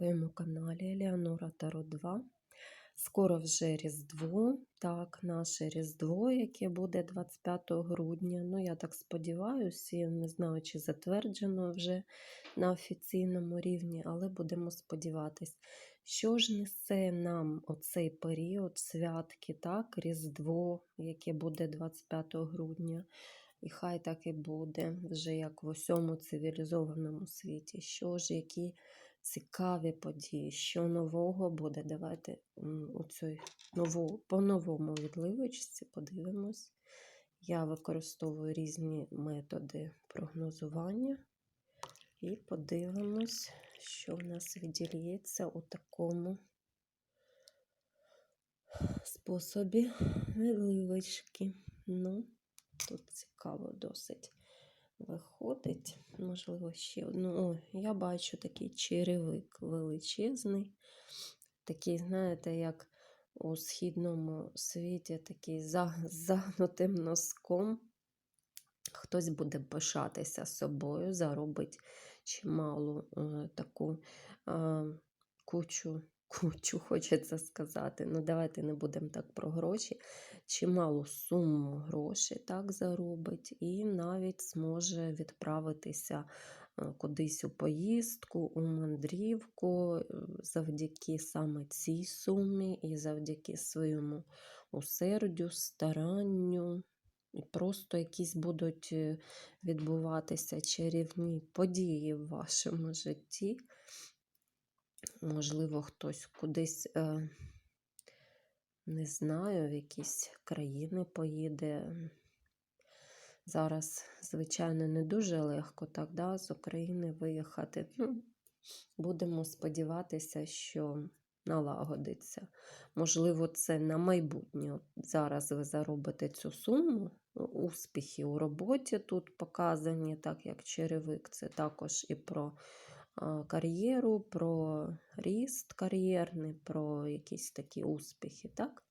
своєму каналі Еліанора Таро 2. Скоро вже Різдво, так, наше Різдво, яке буде 25 грудня. Ну, я так сподіваюся, і не знаю, чи затверджено вже на офіційному рівні, але будемо сподіватись. Що ж несе нам оцей період святки, так, Різдво, яке буде 25 грудня. І хай так і буде, вже як в усьому цивілізованому світі. Що ж, які цікаві події, що нового буде. Давайте у цій нову, по-новому відливочці подивимось. Я використовую різні методи прогнозування. І подивимось, що в нас відділється у такому способі відливочки. Ну, Тут цікаво досить виходить. Можливо, ще одну. О, я бачу такий черевик величезний. Такий, знаєте, як у східному світі, такий загнутим носком. Хтось буде пишатися собою, заробить чималу е, таку е, кучу кучу, хочеться сказати. Ну, давайте не будемо так про гроші. Чималу суму грошей так заробить, і навіть зможе відправитися е, кудись у поїздку, у мандрівку е, завдяки саме цій сумі і завдяки своєму усердю, старанню. І просто якісь будуть е, відбуватися чарівні події в вашому житті. Можливо, хтось кудись, е, не знаю, в якісь країни поїде. Зараз, звичайно, не дуже легко так, да, з України виїхати. Ну, Будемо сподіватися, що налагодиться. Можливо, це на майбутнє. Зараз ви заробите цю суму, успіхи у роботі тут показані, так як черевик, це також і про кар'єру, про ріст кар'єрний, про якісь такі успіхи. так?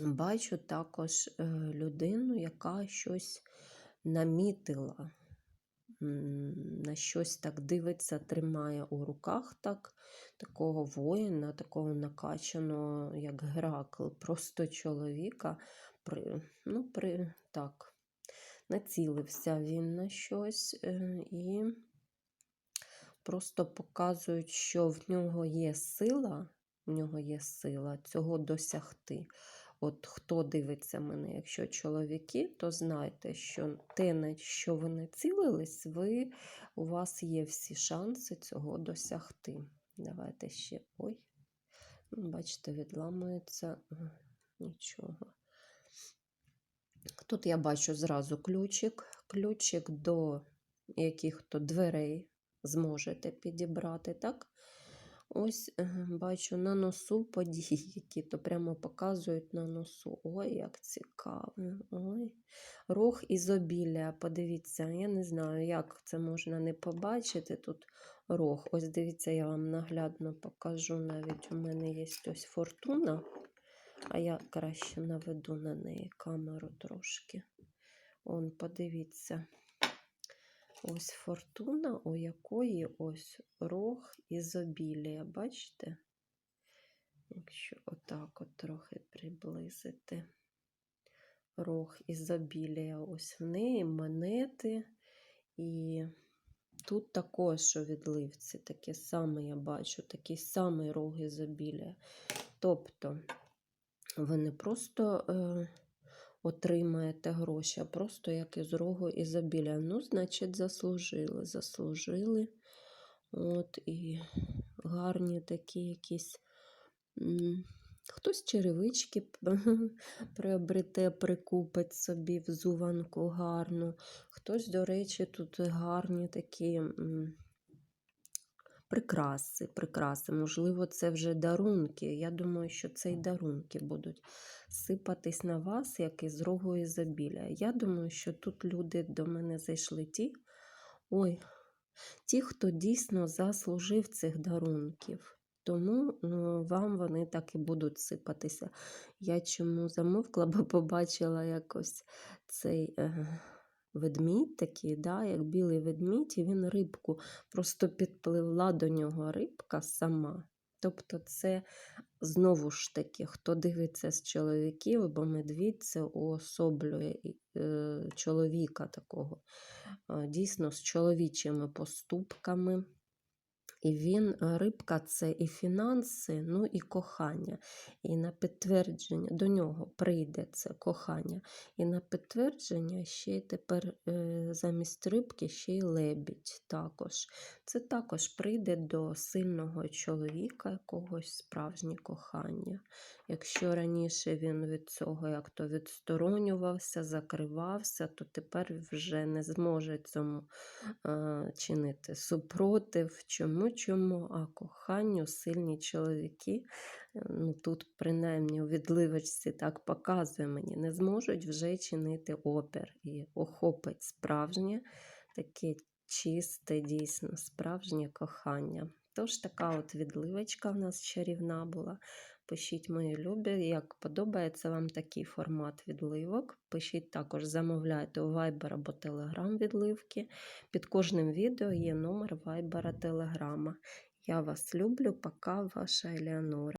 Бачу також е, людину, яка щось намітила, на щось так дивиться, тримає у руках так, такого воїна, такого накачаного, як Геракл, просто чоловіка. При, ну, при, так, Націлився він на щось е, і просто показують, що в нього є сила, в нього є сила цього досягти. От хто дивиться мене, якщо чоловіки, то знайте, що те, на що ви націлились, ви, у вас є всі шанси цього досягти. Давайте ще. Ой, ну, бачите, відламується нічого. Тут я бачу зразу ключик, ключик до яких-то дверей зможете підібрати, так? Ось бачу на носу події, які то прямо показують на носу. Ой, як цікаво. Ой. Рог ізобілля. Подивіться, я не знаю, як це можна не побачити. Тут рог. Ось дивіться, я вам наглядно покажу. Навіть у мене є ось фортуна, а я краще наведу на неї камеру трошки. Он, подивіться. Ось фортуна, у якої ось рог ізобілія. Бачите? Якщо отак от трохи приблизити рог ізобілія, ось в неї монети. І тут також у відливці таке саме я бачу, такий самий рог ізобілія. Тобто, ви не просто. Е отримаєте гроші, а просто як із рогу ізобілля. Ну, значить, заслужили, заслужили. От і гарні такі якісь. Хтось черевички приобрете, прикупить собі взуванку гарну. Хтось, до речі, тут гарні такі прикраси, прикраси. Можливо, це вже дарунки. Я думаю, що це й дарунки будуть сипатись на вас, як із рогу ізобілля. Я думаю, що тут люди до мене зайшли ті, ой, ті, хто дійсно заслужив цих дарунків. Тому ну, вам вони так і будуть сипатися. Я чому замовкла, бо побачила якось цей. Е ведмідь такий, да, як білий ведмідь, і він рибку просто підпливла до нього рибка сама. Тобто, це знову ж таки, хто дивиться з чоловіків, бо медвідь це уособлює е, чоловіка такого, е, дійсно з чоловічими поступками. І він, е, рибка це і фінанси, ну і кохання. І на підтвердження до нього прийде це кохання. І на підтвердження ще й тепер е, замість рибки ще й лебідь також. Це також прийде до сильного чоловіка, якогось справжнє кохання. Якщо раніше він від цього як то відсторонювався, закривався, то тепер вже не зможе цьому е, чинити супротив. Чому? Чому? А коханню сильні чоловіки, е, ну тут принаймні у відливочці так показує мені, не зможуть вже чинити опір і охопить справжнє таке чисте, дійсно, справжнє кохання. Тож така от відливочка в нас чарівна була. Пишіть мої любі, як подобається вам такий формат відливок. Пишіть також, замовляйте у Viber або Telegram відливки. Під кожним відео є номер Viber Telegram. Я вас люблю, пока, ваша Елеонора.